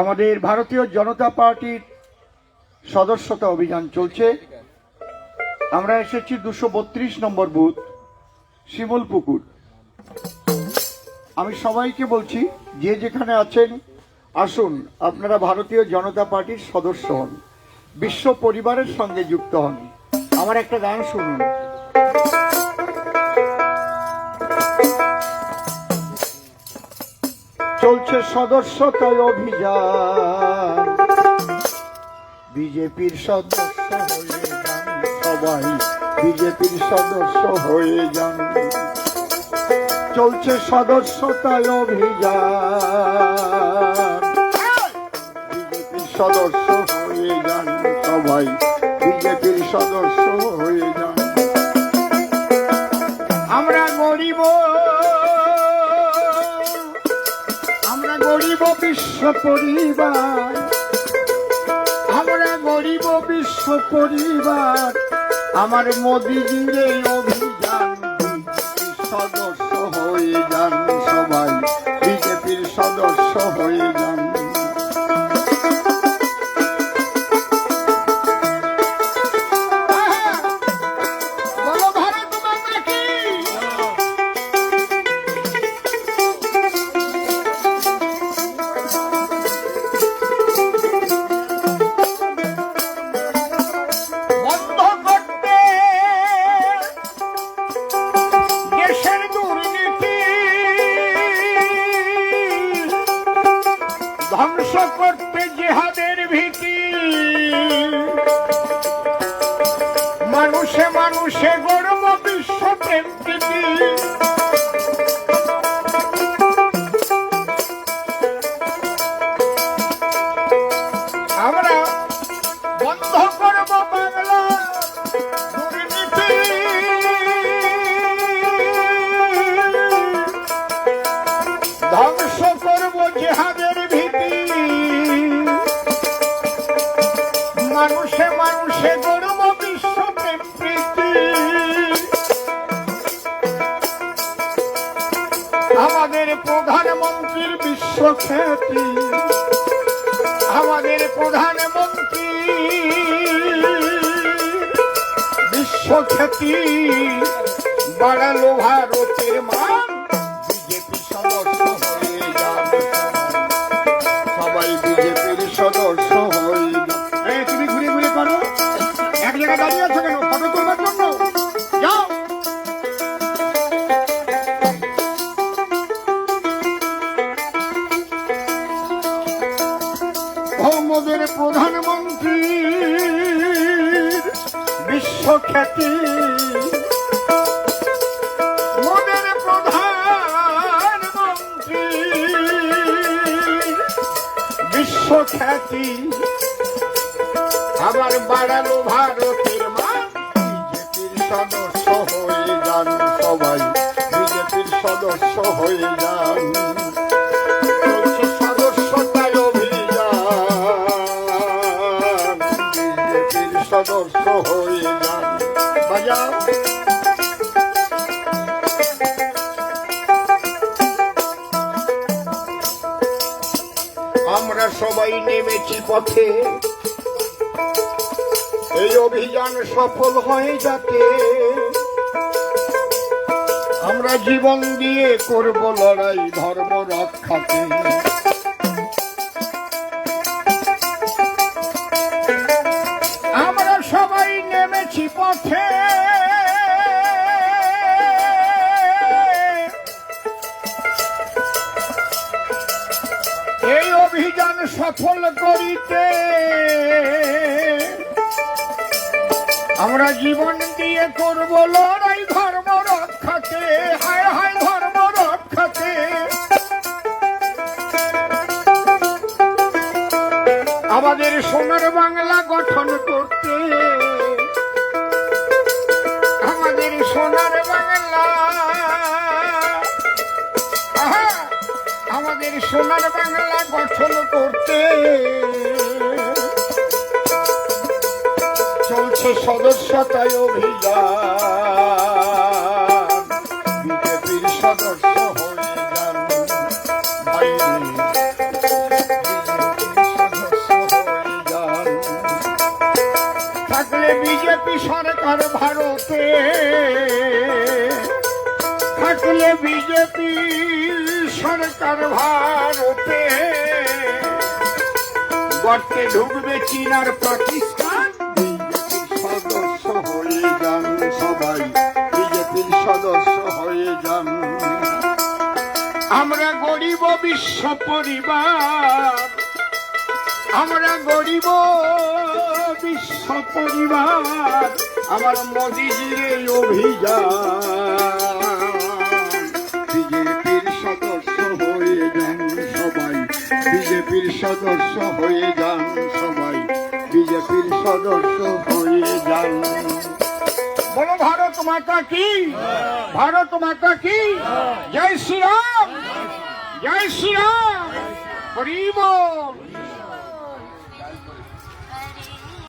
আমাদের ভারতীয় জনতা পার্টির সদস্যতা অভিযান চলছে। আমরা এসেছি দুশো বত্রিশ নম্বর বুথ, শিমুল পুকুর। আমি সবাইকে বলছি, যে যেখানে আছেন, আসুন, আপনারা ভারতীয় জনতা পার্টির সদস্য হন, বিশ্ব পরিবারের সঙ্গে যুক্ত হন। আমার একটা গান শুনুন। চলছে সদস্যতায় অভিযান। বিজেপির সদস্য হয়ে যান সবাই, বিজেপির সদস্য হয়ে যান। চলছে সদস্যতায় অভিযান। বিজেপির সদস্য হয়ে যান সবাই, বিজেপির সদস্য হয়ে যান। আমরা গরিব গরিব বিশ্ব পরিবার। আমরা গরিব বিশ্ব পরিবার। আমার মোদিজির এই অভিযান সদস্য হয়ে যান সবাই। বিজেপির সদস্য হয়ে যান ধ্বংস করতে জেহাদের ভীতি। মানুষে মানুষে গর্ব প্রধানমন্ত্রীর বিশ্ব খ্যাতি আমাদের প্রধানমন্ত্রী বিশ্বখ্যাতি। বাড়ালো ভারতের মান, বিজেপি সদস্য সবাই বিজেপির সদস্য হয়ে তুমি ঘুরে ঘুরে করো। এক জায়গায় দাঁড়িয়ে আছো কেন? মোদের প্রধানমন্ত্রী। বিশ্বখ্যাতি। বিশ্বখ্যাতি। আবার বাড়ালো ভারতের বিজেপির সদস্য হয়ে যান সবাই। বিজেপির সদস্য হয়ে যান। আমরা সবাই নেমেছি পথে। এই অভিযান সফল হয়ে যাতে। আমরা জীবন দিয়ে করব লড়াই, ধর্ম রক্ষাতে সফল করিতে। আমরা জীবন দিয়ে করব লড়াই ধর্ম রক্ষাতে, হায় হায় ধর্ম রক্ষাতে। আমাদের সোনার বাংলা গঠন করতে, আমাদের সোনার বাংলা আমাদের সোনার বাংলা গঠন করতে। চলছে সদস্যতায় অভিযান। সদস্য সরকার ভারতে। থাকলে বিজেপি সরকার ভারতে গর্তে ঢুকবে চীন আর পাকিস্তান বিজেপির সদস্য হয়ে যান সবাই বিজেপির সদস্য হয়ে যান। আমরা গরিব বিশ্ব পরিবার, আমরা গরিব বিশ্ব পরিবার, আমার মোদিজির অভিযান। বিজেপির সদস্য হয়ে যান সবাই। বিজেপির সদস্য হয়ে যান। বলো, ভারত মাতা কি? ভারত মাতা কি? জয় শ্রীরাম! জয় শ্রীরাম! রাম বল